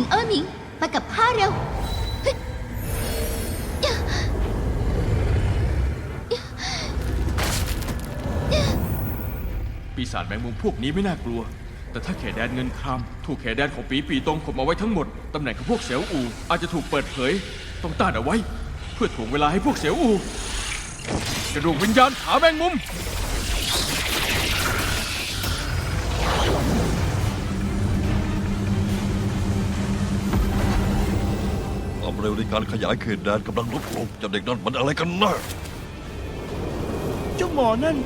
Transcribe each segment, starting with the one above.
ญิงเอ้อหมิงมากับข้าเร็ว ปีศาจแมงมุมพวกนี้ไม่น่ากลัว แต่ถ้าแขตแดนเงินครามถูกแขตแดนของปีปีตรงขบเอาไว้ทั้งหมด ตำแหน่งของพวกเสียวอูอาจจะถูกเปิดเผย ต้องต้านเอาไว้ เพื่อถ่วงเวลาให้พวกเสียวอู กระดวงวิญญาณขาแมงมุม ร็วในการขยายเขตแดนกำลังลดลงเจะเด็กนั่นมันอะไรกันแน่เจ้าหมอนั่น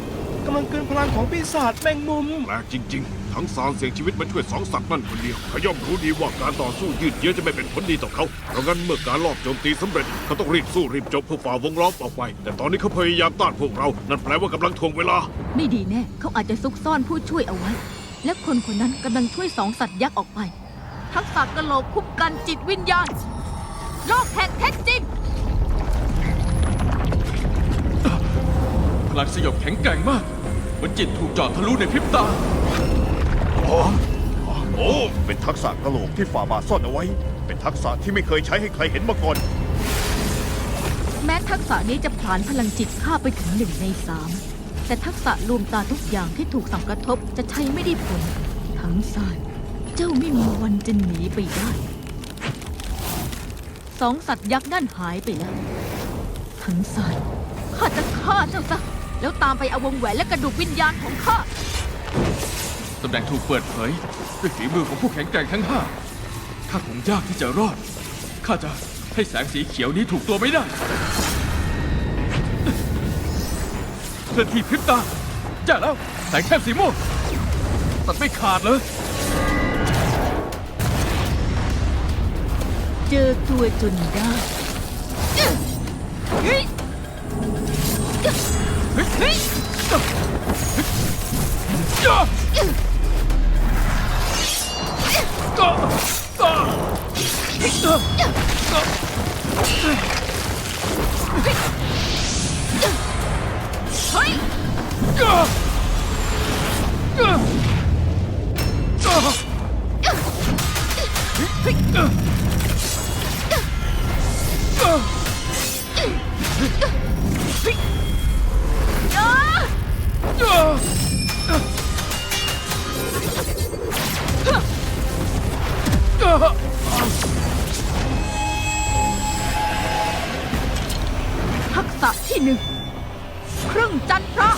กำลังเกินพลังของปีศาจแมงมุม แปลกจริง ๆ ทั้งสารเสี่ยงชีวิตมาช่วยสองสัตว์นั่นคนเดียวเขาย่อมรู้ดีว่าการต่อสู้ยืดเยื้อจะไม่เป็นผลดีต่อเขา เพราะงั้นเมื่อการลอบโจมตีสำเร็จเขาต้องรีบสู้รีบจบเพื่อฝ่าวงล้อมออกไป แต่ตอนนี้เขาพยายามต้านพวกเรา นั่นแปลว่ากำลังทวงเวลา ไม่ดีแน่ เขาอาจจะซุกซ่อนผู้ช่วยเอาไว้ และคนคนนั้นกำลังช่วยสองสัตว์ยักษ์ออกไป ทักษะกะโหลกคุ้มกันจิตวิญญาณ โลกแห่งเท็จจริง พลังสยบแข็งแกร่งมากเหมือนจิตถูกเจาะทะลุในพริบตา โอ้ เป็นทักษะกระโหลกที่ฝ่าบาทซ่อนเอาไว้ เป็นทักษะที่ไม่เคยใช้ให้ใครเห็นมาก่อน แม้ทักษะนี้จะผลานพลังจิตข้าไปถึงหนึ่งในสามแต่ทักษะลวงตาทุกอย่างที่ถูกสังกระทบจะใช้ไม่ได้ผล ทั้งสายเจ้าไม่มีวันจะหนีไปได้ สองสัตว์ยักษ์นั่นหายไปแล้วทั้งสายข้าจะฆ่าเจ้าซะแล้วตามไปเอาวงแหวนและกระดูกวิญญาณของข้าตำแหน่งถูกเปิดเผยด้วยฝีมือของผู้แข็งแกร่งทั้งห้าข้าคงยากที่จะรอด ข้าจะให้แสงสีเขียวนี้ถูกตัวไม่ได้เคลื่อนที่พริบตาแย่แล้ว แสงแค่สีม่วงตัดไม่ขาดเลย เจอตัวจน หนึ่ง ครึ่งจันทระ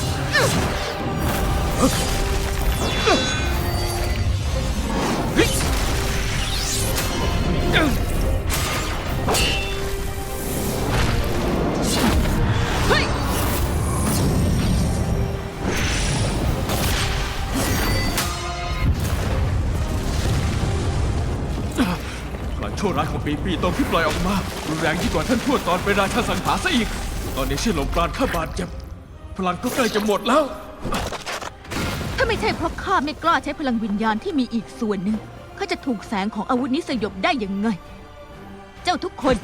เฮ้ยพลังชั่วร้ายของปีปีตรงที่ปล่อยออกมารุนแรงยิ่งกว่าท่านทวดตอนเป็นราชาสังหาซะอีก ตอนนี้เชื่อลมปราณข้าบาดเจ็บ พลังก็ใกล้จะหมดแล้ว ถ้าไม่ใช่เพราะข้าไม่กล้าใช้พลังวิญญาณที่มีอีกส่วนหนึ่งข้าจะถูกแสงของอาวุธนี้สยบได้ยังไง เจ้าทุกคน